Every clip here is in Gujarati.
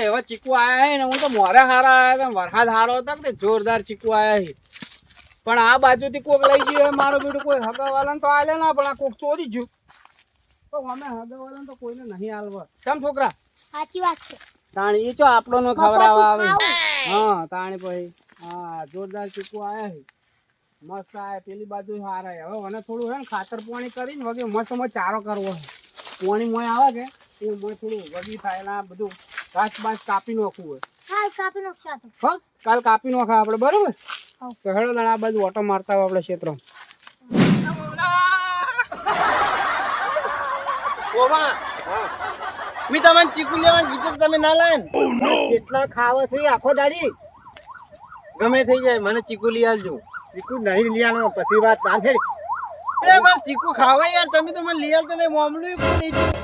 એવા ચીકુ આયા હે ને હું તો મોરે હારા આયા હતા વરસાદ હારો હતો કે જોરદાર ચીકુ આયા હે. પણ આ બાજુથી કોક લઈ ગયું મારો બેટું કોઈ હગાવાલાને તો આલે ના પણ આ કોક ચોરી ગયું. તો અમે હગાવાલાને તો કોઈને નહીં આલવા. કેમ છોકરા? સાચી વાત છે. તાણી એ ચો આપણો નો ખવડાવવા આવે? હા તાણી પછી હા જોરદાર ચીકુ આયા હે. મસ્ત આયા પેલી બાજુ હારા હવે મને થોડું હે ને ખાતર પાણી કરીને વગે મસ્ત મસ્ત ચારો કરવો છે પાણી મોય આવે કે? એ મોય થોડું વગી થાય ને આ બધું. ઘાસ બાચ કાપી નાખવું હોય. હા કાપી નાખશો આ તો. કાલ કાપી નાખા આપણે બરોબર? હા. તો હેડો તને આ બાજુ ઓટો મારતા હોય આપણે ક્ષેત્રો. મી તમને ચીકુ લેવાનું કીધું તમે ના લાયા કેટલા ખાવ છે આખો દાડી. ગમે થઈ જાય મને ચીકુ લઈ આવજો ચીકુ નહીં લીયાનો પછી વાત ના થઈ એ મારે ચીકુ ખાવા યાર તમે તો મને લઈ આલતો નહીં મામલું કોઈ નહીં.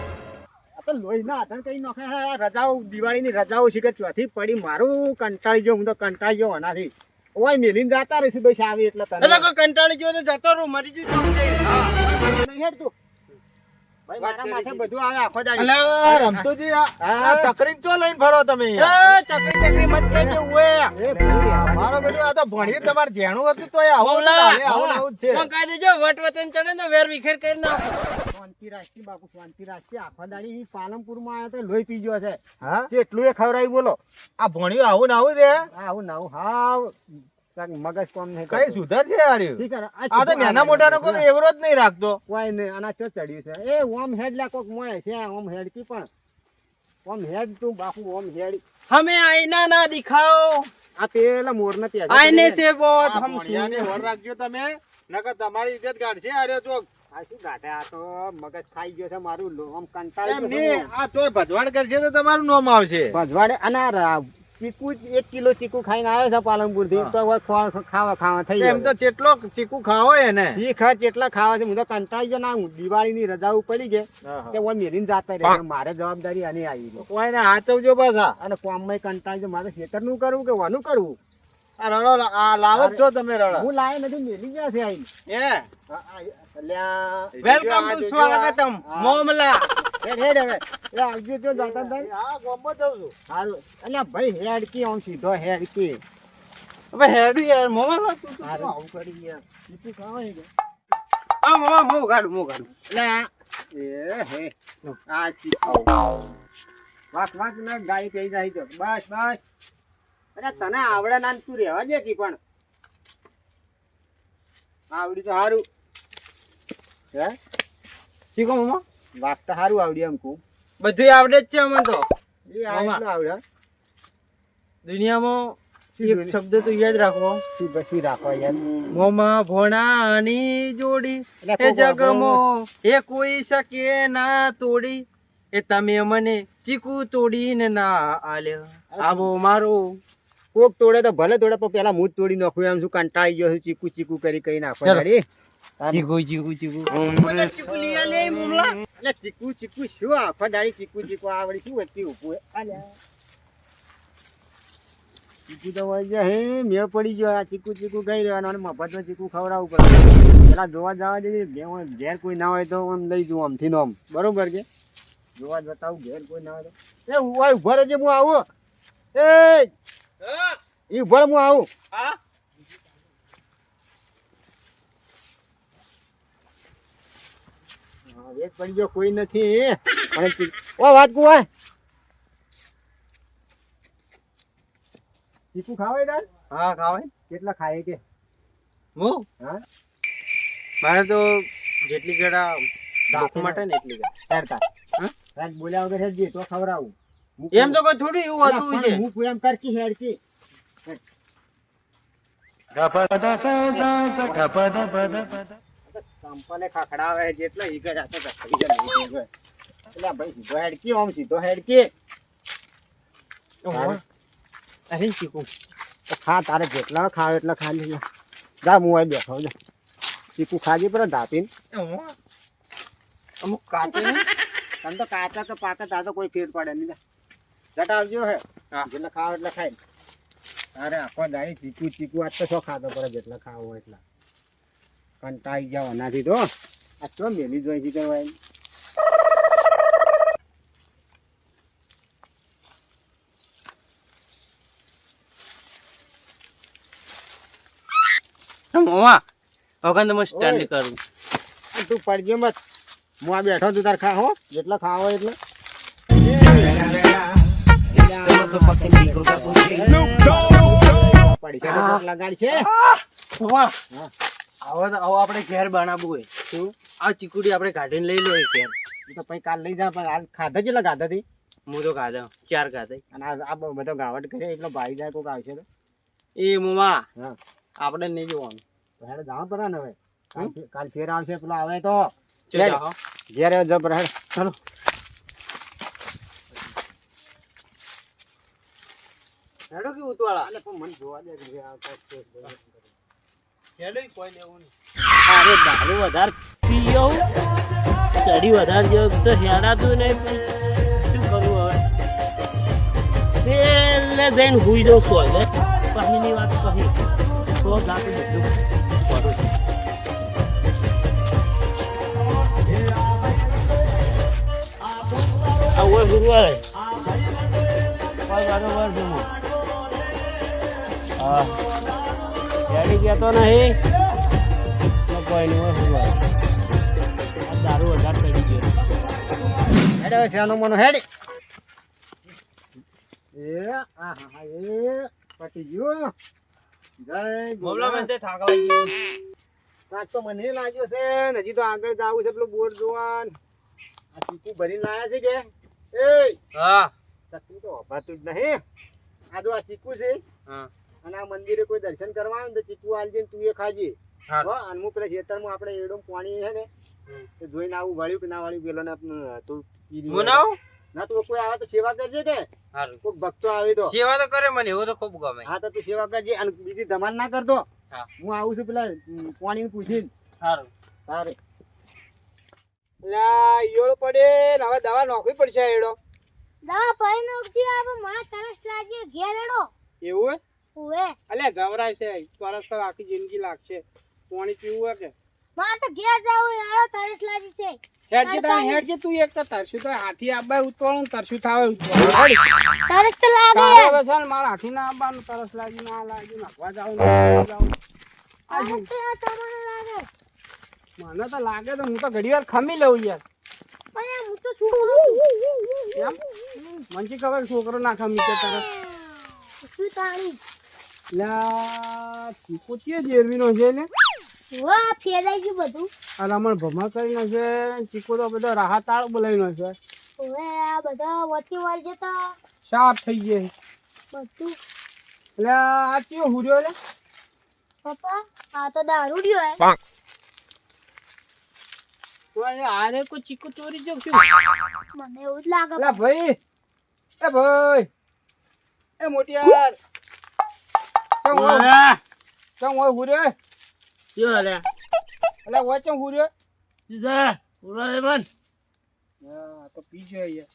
લોહીના હાથણ કઈ નાખે. રજાઓ દિવાળીની રજાઓ છે કે ચોથી પડી મારું કંટાળી ગયો હું તો કંટાળી ગયો એનાથી ઓય મેલીને જાતા રહીશ બસ આવી એટલે તને. એટલે કંટાળી ગયો તો જતો રહું મરી ગયું ચોક જઈને. હા. નહીં હેડ તું. ભાઈ વાત મારા કરી માથે છે. બધું આવે આખો દાડી. અલા, રમતુજી આ- હા. આ ચકરી ચો લઈને ફરો તમે ચકરી ચકરી મત કહેજો ભાઈ મારો બેટો આ તો તમારે જેણું હતું તો આવું આવું આવું છે. કાઈ દેજો વટ વતન ચડે ને વેર વિખેર કરી નાખો. શાંતિ રાખી બાપુ શાંતિ રાખી. આખા દાડી પાલનપુરમાં આવ્યો તો લોહી પી ગયો છે. હા? કેટલું એ ખવડાવી બોલો. આ ભણ્યું આવું ને આવું રે આવું નવું હાવ. કાંઈક મગજ કોમ નહીં કઈ સુધર છે? આ તો નાના મોટા નો કોઈ એવરો જ નહીં રાખતો. કોઈ નહીં આના ચો ચડ્યું છે? એ ઓમ હેડ લા કોક મોય છે ઓમ હેડ કી પણ. ઓમ હેડ તું બાપુ ઓમ હેડ. હમે આઈના ના દેખાઓ. આ પેલા મોર નથી આઈને સે બહોત હમ ભણિયાને હોર રાખજો તમે. નકર તમારી ઇજ્જત ગાડશે આર્યો ચોક. આ શું ગાઢે? આ તો મગજ ખાઈ ગયો છે મારું લો- કંટાળી ગયો આ તોય ભજવાડ કરશે તો તમારું નામ આવશે. ભજવાડે? અને ચીકુ એક કિલો ચીકુ ખાઈને આવ્યો છે પાલનપુરથી તો ખાવા ખાવા થઈ એમ તો જેટલો ચેટલો ચીકુ ખાવો એને. શીખ ખા ખાવા છે હું તો કંટાળી ગયો ના દિવાળીની રજાઓ પડી ગઈ. કે ઓય મેલીને જાતા રહે મારે જવાબદારી આની આવી ગઈ આચવજો હાચવજો પાછા. અને કોમમાં કંટાળી મારે મારે ખેતરનું કરવું કે વાનું કરવું? આ રડો આ લાવો છો તમે રડો હું લાય નથી મેલી ગયા છે આઈને. એ આ- આ- અલ્યા, વેલકમ ટુ સ્વાગતમ મોમલા હેડ, હેડ હવે. એ આવજો જો જાતા ભાઈ. હા ગોમમાં જાઉં છું હારું. અલ્યા ભાઈ હેડ કી આમ સીધો હેડ કી. હવે હેડું યાર મોમલા તું તો આવું કરી યાર ચીકુ ખાવાય કે? હા મોમા મો ગાડું મો ગાડું અલ્યા, એ હે. આ ચીકુ. વાક વાક ના ગાય પી જાય તો. બસ બસ અરે તને આવડે ના તું રહેવા દે કી પણ. આવડી તો સારું હે? શીખો મમ્મા વાત તો સારું આવડી એમ કહું. બધું આવડે જ છે અમને તો. એ આવડે. દુનિયામાં એક શબ્દ તો યાદ રાખો. શું બસી રાખો યાર મોમા ભોણાની જોડી એ જગમો એ કોઈ શકે ના તોડી. એ તમે મને ચીકુ તોડીને ના આલ્યો. આવો મારો કોક તોડે તો ભલે તોડે પણ પેલા હું જ તોડી નાખું એમ શું કંટાળી ગયો છું ચીકુ ચીકુ કરી કરી નાખો યારી. ચીકુ ચીકુ ચીકુ. ચીકુ લઈ આલે મોમલા એટલે ચીકુ ચીકુ શું આખો દાડી ચીકુ ચીકુ આવડી શું વચ્ચે ઊભું હે? ચીકુ તો વળી ગયા હે મેળ પડી ગયો આ ચીકુ ચીકુ ગઈ રહેવાનું અને મફતમાં ચીકુ ખવડાવવું પડે. પેલા જોવા જવા જઈએ બે ઘેર કોઈ ના હોય તો આમ લઈ જવું આમથી નો આમ. બરોબર કે? જોવા જતાવું ઘેર કોઈ ના હોય તો. એ ઊભા રહેજે હું આવું. એ ઈ ઊભા રહે, હું આવું. હા? વેચ પડી ગયો કોઈ નથી ચી- ઓ વાત કુવા ચીકુ ખાવાય તાર હા ખાવાય કેટલા ખાય કે? હું? હા. મારે તો જેટલી ગળા ભૂખ માટે ને એટલી ગળા હેડતા હા? રાત બોલ્યા વગર હેજી તો ખવડાવું. એમ તો કોઈ થોડું એવું હતું છે હું કોઈ એમ કરકી હેડકી હેડ કી. કંપને ખખડાવે જેટલો ઈ કરે તો. એટલે ભાઈ સીધો હેડ કી આમ સીધો હેડ કી. તારે- અરે ચીકુ તો ખા તારે જેટલા ખાવ એટલા ખા લે. જા હું અહીં બેઠો જા ચીકુ ખાજી પર ધાપીને. અમુક કાચે તને તો કાચા તો પાકા તાર કોઈ ફેર પડે નહીં લટાવજો હે. જેટલા ખાવ એટલે ખાઈ અરે આખો દાડી ચીકુ ચીકુ આજ તો શો ખાતો પડે જેટલા ખાવો એટલા. કંટાઈ જાવ એનાથી તો. આ તો મેલી જોઈ છે કહેવાય મોવા વગર તો હું કરું. તું પડજો મત. હું આ બેઠો તું તાર ખા હો. જેટલા ખાવો એટલે. પડીશે તો કોક લગાડશે. મોવા હા. આવો તો આવો આપણે ઘેર બનાવવું હોય. શું? આ ચીકુડી આપણે કાઢીને લઈ લો ઘેર. તો પછી કાલ લઈ જા પણ હાલ ખાધા કેટલા ખાધા થી? હું તો ખાધા ચાર ખાધા. અને આ બધો ગાવટ કરે એટલો ભાઈ જાય કોક આવશે તો? એ મુમા આપણે નહીં જોવાનું. તો હેડે જવા પડે ને હવે કાલ ફેર આવશે પેલો આવે તો. ઘેર જબર હેડ. ચાલો. હેડો કે ઉતવાળા? અલે પણ મને જોવા દે કે આ કાક છે. હેડો કોઈ લેવું નહીં. અરે દારૂ વધારે પીયો ચડી વધારે જો તો હેડાતું નહીં. શું કરું હવે? પેલે જઈને હુઈ દઉં છું હવે પછીની વાત કહી. તો જાતે બધું કરું છું. આ ઓય ગુરુવારે કોઈ બરોબર છે હું હા હેડી કહેતો નહીં. તો કોઈ નહીં હોય દારૂ વધારે ચડી ગયો. હેડ હવે શેનો મનો હેડ. એ આ હા હા એ પટી ગયો. જય બોબલા મને તે થાક લાગી ગયો. કાંઈક તો મને લાગ્યો છે ને હજી તો આગળ જાવું છે પેલું બોર્ડ જોવાન. આ ચીકુ ભરીને લાયા છે કે? એ હા. ચકુ તો અભાતું જ નહીં. આ જો આ ચીકુ છે હા. અને આ મંદિરે કોઈ દર્શન કરવા આવે ને તો ચીકુ આલજે ને તું એ ખાજે. અને હું પેલા ખેતરમાં આપણે એડો પાણી છે ને તો જોઈને આવું વાળ્યું કે ના વાળ્યું પેલો ને તું ના તું કોઈ આવે તો સેવા કરજે કે. કોઈ ભક્તો આવે તો. સેવા તો કરે મને એવું તો ખૂબ ગમે. હા તો તું સેવા કરજે અને બીજી ધમાલ ના કરતો. હું. આવું છું પેલા પાણી પૂછીને. સારું સારું પડે ને હવે દવા નોખવી પડશે એડો દવા પડી નોખતી આવે મને તરસ લાગી ઘેર હેડો એવું હે? ઉવે. અલ્યા જવરાય છે પરસ પર આખી જિંદગી લાગશે. પાણી પીવું કે? માં તો ઘેર જવું યાર તરસ લાગી છે. હેડજે તાણે હેડજે તું એક તો તરશું તો હાથી આબા ઉતવાળું ને થાવે ઉતવાળું. તરસ તો લાગે. હવે છે ને મારા હાથી ના આવવાનું તરસ લાગી ના લાગી નાખવા જાવ નાખવા જાવ આ જો, તરસ તો યાર તમને લાગે. મને તો લાગે તો હું તો ઘડી વાર ખમી લઉં યાર. હું તો શું એમ? મને ખબર છોકરો ના ખમી છે તરસ. શું તાણી લા ચીકુ જેરવીનો છે ગયું બધું. આ રમણ ભમા ચીકુ તો બધો રાહતાળ બોલાવીનો છે. ઉવે આ બધા વચ્ચે વળ જતા. સાફ થઈ ગયે. બધું. એટલે આ ચિયો હુર્યો લે? પપ્પા આ તો દારૂડિયો હે. ઓય, આરે કોઈ ચીકુ ચોરી જવું શું મને એવું જ લાગે. ભાઈ એ ભાઈ એ મોટિયાર. ચમ હોય? ચમ હોય હુર્યો શું હાલે? એટલે હોય ચમ હુર્યો શું છે? તો અહીંયા.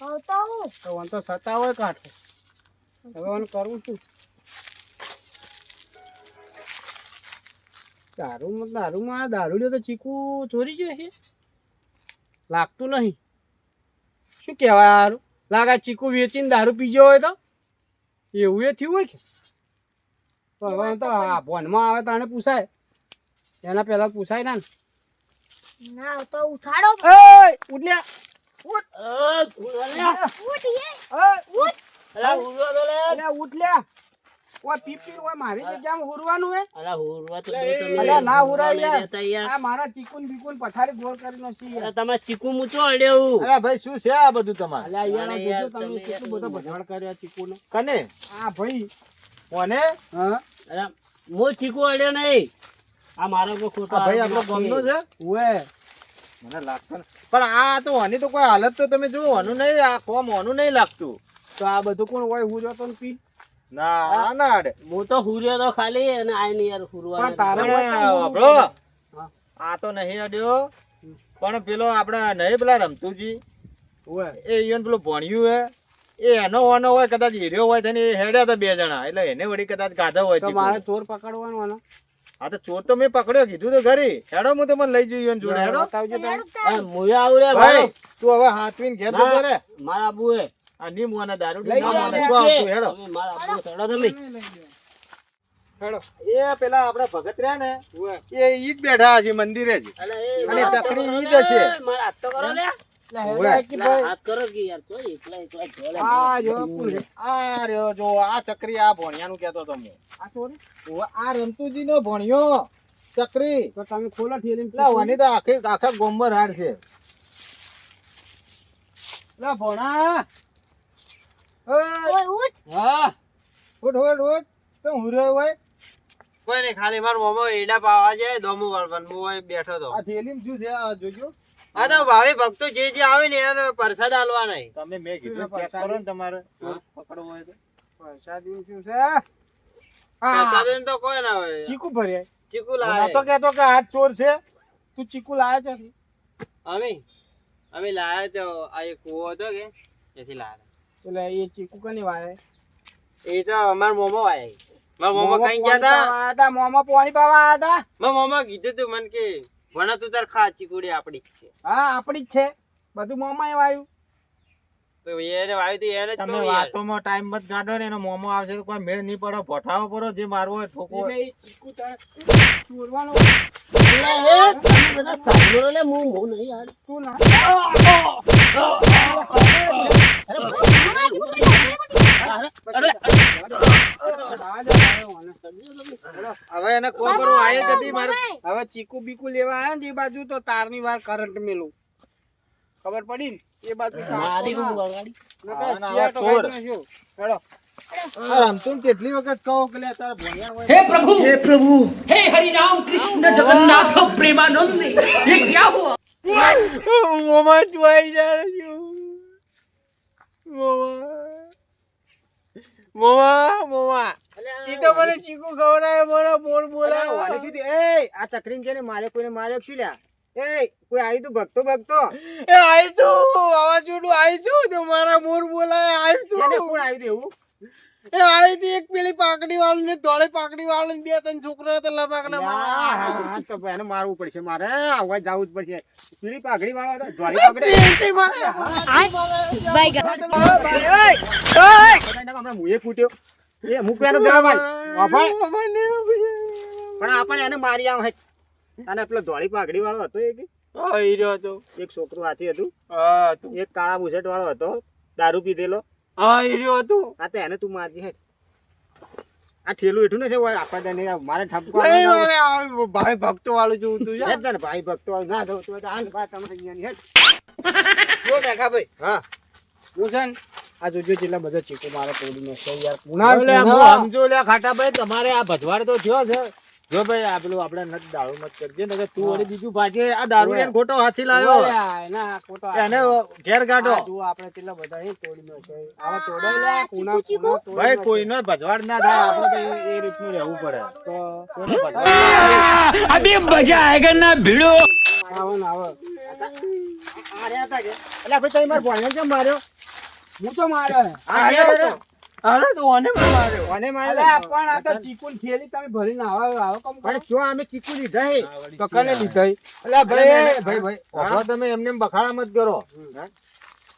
હવે હું. તો વન તો સતા હોય કાઠો. હવે દારૂ દારૂમાં દારૂડિયો તો ચીકુ ચોરી ગયો છે લાગતું નહીં. શું કહેવાય હારું? લાગે ચીકુ વેચીને દારૂ પીજો હોય તો? એવું એ થયું હોય કે? તો હવે તો આ ભોનમાં આવે તાણે પૂછાય. એના પહેલા પૂછાય ના ના તો ઉઠાડો. એય ઉઠલ્યા ઉઠ. ઉઠ ઉઠ અલા, ઉરવા દો લે. અલ્યા ઉઠલ્યા ઓય પીપી ઓય મારી જગ્યામાં હુરવાનું હે? અલા, તો અલે. અલા, ના. આ મારા ચીકુન બીકુન પથારી ગોળ કરી અલા, તમે ચીકુ મૂચો અરે ભાઈ શું છે આ બધું તમારે? અલ્યા યાર તમે કેટલું બધો ભજવાડ કર્યો ચીકુ ચીકુનો. કને? આ ભાઈ કોને? હા. મો ચીકુ અડ્યો નહીં. આ મારો કોઈ ખોટો ભાઈ આપણો ગમનો છે? ઓએ મને લાગતો પણ આ તો હની તો કોઈ હાલત તો તમે જુઓ આનું નહીં આ કોમ આનું નહીં લાગતું. તો આ બધું કોણ હોય હું જોતો પી? ના આ ના અડે. હું તો હુર્યો તો ખાલી અને આ નહીં યાર હુરવા પણ તારે આ તો નહીં અડ્યો. પણ પેલો આપણે નહીં પેલા રમતુજી. એ ઈયોને પેલું ભણ્યું હે. એનો વાનો હોય કદાચ હીર્યો હોય તેને એ હેડ્યા હતા બે જણા. એટલે એને વળી કદાચ ગાધા હોય તો મારે ચોર પકડવાનો આનો. હા તો ચોર તો મેં પકડ્યો કીધું તો ઘરે હેડો હું તમને લઈ જઈએ જોડે. હેડો. બતાવજો તમે. આવું રે ભાઈ તું હવે હાથવીન ઘેર જતો રે મારા બુએ. આ ની મોને દારૂ લઈ આવતું હેડો. મારા આબુ હેડો તમે. હેડો. એ પેલા આપડા ભગત રહ્યા ને. એ ઈ જ બેઠા છે મંદિરે જ. અને તકડી ઈ જ છે. મારા હાથ તો કરો હું નો ચકરી તો તમે ખોલો ઠેલી તો આખી આખા ગોમ્બર હાર છે. લા ભોણા. હા. ઉઠ ઉઠ ઉઠ. તો હું રહ્યો હોય? કોઈ નહીં ખાલી મારા મોમો એડા પાવા જાય દોમું વાળવાનું બેઠો તો. આ થેલીમાં શું છે? આ જોજો. આ તો ભાવે ભક્તો જે જે આવે ને એને પ્રસાદ આલવા નહીં તમે મેં કીધું ચેક કરો ને તમારે. પકડવો હોય તો. પ્રસાદી શું છે? આ પ્રસાદ એમ તો કોઈ ના હોય. ચીકુ ભરે. ચીકુ હું લાવે. નતો કહેતો કે હાથ ચોર છે. તું ચીકુ લાવ્યો છે અમે? અમે લાયા તો આ એક કૂવો હતો કે એથી લાયા એટલે એ ચીકુ કની વાય એ તો અમાર મોમો વાય મારા મોમો કઈ ગયા હતા મોમાં પાણી પાવા હતા મારા મોમા કીધું તું મને કે ભણા તું તાર ખા ચીકુડી આપડી જ છે. હા આપડી જ છે. બધું મોમાં આવ્યું. તો એને વાવ્યું તું એને તમે વાતોમાં ટાઈમ મત કાઢો ને એનો મોમો આવશે તો કોઈ મેળ નહીં પડે. ભઠાવો પડો જે મારવો હોય ઠોકો એ ચીકુ તારે ચોરવાનો. તમે બધા સાંભળો લે, હું હું નહીં યાર. તું ના અરે, હવે એને કોબરો આયે જતી મારે હવે ચીકુ બીકુ લેવા આયા ને એ બાજુ તો તારની વાર કરંટ મેલું. ખબર પડી ને? એ બાજુ વખત કહો કે હે પ્રભુ! હે પ્રભુ! હે હરિ જગન્નાથ પ્રેમાનંદ! જાય મોમા મોમા ઈ તો મને ચીકુ ખવડાવે મને બોલ બોલાવે. વાણી શું થયું? આ ચકરીને કે ને મારે કોઈને માર્યો શું લ્યા? એ કોઈ આવી તું ભક્તો ભક્તો એ આઈ તું વાવાઝોડું આઈ તું મારા મોર બોલાય આઈ તું. કોણ આવી એવું? એ આઈ એક પેલી પાકડી વાળું ને ધોળી પાકડી વાળું બે ત્રણ છોકરા હતા લબાકડા મારા હા, હા, તો એને મારવું પડશે મારે આવવા જવું જ પડશે. પીળી પાઘડી વાળો હતો ધોળી પાઘડી હમણાં મુએ કૂટ્યો એ મૂક એનો જવાબ પણ આપણે એને મારી આવ. અને પેલો ધોળી પાઘડી વાળો હતો એક રહ્યો હતો. એક છોકરો હાથી હતું. એક કાળા બુશર્ટ વાળો હતો. દારૂ પીધેલો. આઈ રહ્યો તું. આ તો એને તું મારજી હેઠ આ ઠેલું હેઠું ને છે ઓય આપવા મારે ઠપકો નહીં આલવાનો. મારે આ ભાઈ ભક્તો વાળું જોવું તું તને ભાઈ ભક્તો વાળું ના જવું તો હાલ તમે. જો દેખા ભાઈ. હા. હું છે ને આ જોજો જેટલા બધા ચીકુ મારે તોડી યાર. હું. સમજો લે ખાટાભાઈ તમારે આ ભજવાડ તો થયો છે. જો ભાઈ આ પેલું આપણે નટ દારૂ મત કરજે ને તું વળી બીજું ભાજે આ દારૂ ને ખોટો હાથી લાવ્યો એને ઘેર કાઢો. જો કેટલા બધા એ તોડી આવા તોડાઈ લે કોના કોના ભજવાડ ના થાય. આપણે તો એ રીતનું રહેવું પડે. તો કોનો અબે મજા આયેગા ના ભીડો? આવો ના આવો. અરે ભાઈ તઈ માર ભણ્યો કેમ માર્યો? હું તો માર્યો. આ અરે તો આને માર્યો અલે, માર્યો પણ આ તો ચીકુની થેલી તમે ભરીને આવો આવો કમ પણ જો અમે ચીકુ લીધા હે. તો કને લીધા? અલ્યા ભાઈ. ભાઈ ભાઈ ઓછો તમે એમને બખાડા મત કરો.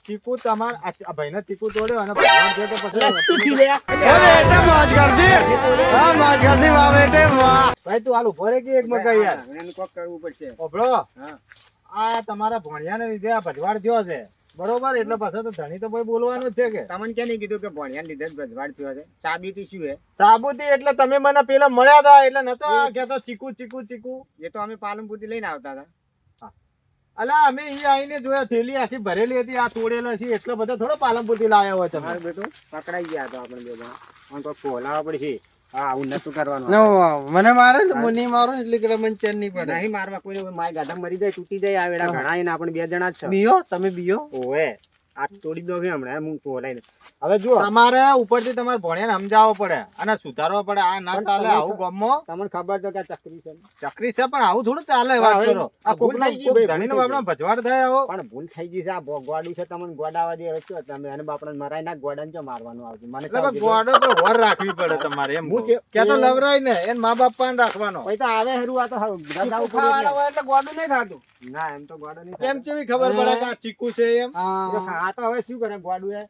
ચીકુ તમાર આ ભાઈને ચીકુ તોડ્યો અને ભગવાન છે તો પછી મોજ કરતી હા મોજ કરતી વાહ બેટે વાહ. ભાઈ તું હાલ ભરે કે એક મકાઈ યાર? એને કોક કરવું પડશે. ઓબળો હા. આ તમારા ભણિયાને લીધે આ ભજવાડ થયો છે. બરોબર એટલે પાછા તો ધણી તો ભાઈ બોલવાનું જ છે કે. તમને ક્યાં નહીં કીધું કે ભણ્યા લીધે ભજવાડ થયો છે? સાબિતી શું હે? સાબુતી એટલે તમે મને પેલા મળ્યા હતા એટલે નતો આ કહેતો ચીકુ ચીકુ ચીકુ. એ તો અમે પાલનપુરથી લઈને આવતા હતા. અલા અમે ઈ આઈને જોયા થેલી આખી ભરેલી હતી આ તોડેલો છે એટલો બધો થોડો પાલનપુરથી લાવ્યા હોય તમારે બેટું પકડાઈ ગયા હતા આપણે બે જણા. કોઈ ખોલાવા પડશે. આવું નતું કરવાનું મને મારે ને હું નહીં મારું એટલે કે મને ચેન નહીં પડે. નહીં મારવા કોઈ માય ગાધા મરી જાય તૂટી જાય આ વેળા ઘણા એને આપણે બે જણા જ છે. બીયો તમે બીયો ઓએ આ તોડી દો કે હમણાં હું ખોલાઈને હવે જુઓ. તમારે ઉપરથી તમારે ભણ્યાને સમજાવવો પડે અને સુધારવા પડે. આ ના ચાલે આવું ગમો. તમને ખબર છે કે ચકરી છે ચકરી છે પણ આવું થોડું ચાલે વાત કરો. આ કોક ભૂલ થઈ ગઈ ભાઈ, ધણીનો બાપનો ભજવાડ થાય આવો. પણ ભૂલ થઈ ગઈ છે આ ગોડું છે તમને ગોડાવા દે હવે તમે એને બાપડા મરાય ના ગોડાને ચો મારવાનું આવજો મને એટલે. ગોડો તો વર રાખવી પડે તમારે એમ હું કે- તો લવરાય ને એને મા બાપ પણ રાખવાનો. પછી તો આવે હેરું આ તો હવે બધા જવું પડે ખાવાના એટલે. ગોડું નહીં થતું. ના એમ તો ગોડો નહીં એમ. કેવી ખબર પડે કે આ ચીકુ છે એમ? હા. આ તો હવે શું કરે ગોડું એ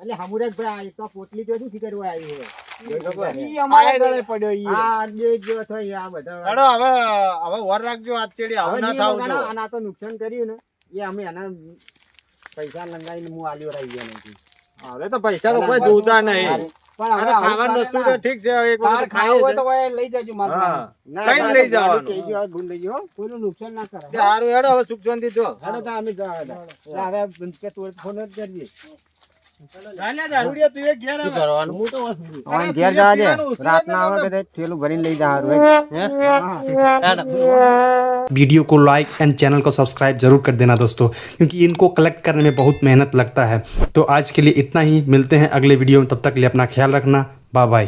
એટલે હમુરેક ભાઈ આ એક તો પોટલી તો નથી કરવા આવી છે. નુકસાન કર્યું ને. એ અમે એના પૈસા લંગાઈને હું આલ્યો રહી ગયા નથી. હવે તો પૈસા તો કોઈ જોતા નહીં. પણ હવે ખાવાની વસ્તુ તો ઠીક છે એક વખત ખાવું હોય તો ભાઈ લઈ જજો મારા કઈ લઈ જવાનું? ગયો કોઈનું નુકસાન ના કરે. હેડો હવે સુખ શાંતિ જો. હેડો તો અમે જવા હવે કે તું ફોન જ ઘેર હવે. કરવાનું હું તો અમારે ઘેર જવા દે રાતના આવે કે ઠેલું ભરીને લઈ જા હારું वीडियो को लाइक एंड चैनल को सब्सक्राइब जरूर कर देना दोस्तों क्योंकि इनको कलेक्ट करने में बहुत मेहनत लगता है तो आज के लिए इतना ही मिलते हैं अगले वीडियो में तब तक के लिए अपना ख्याल रखना बाय बाय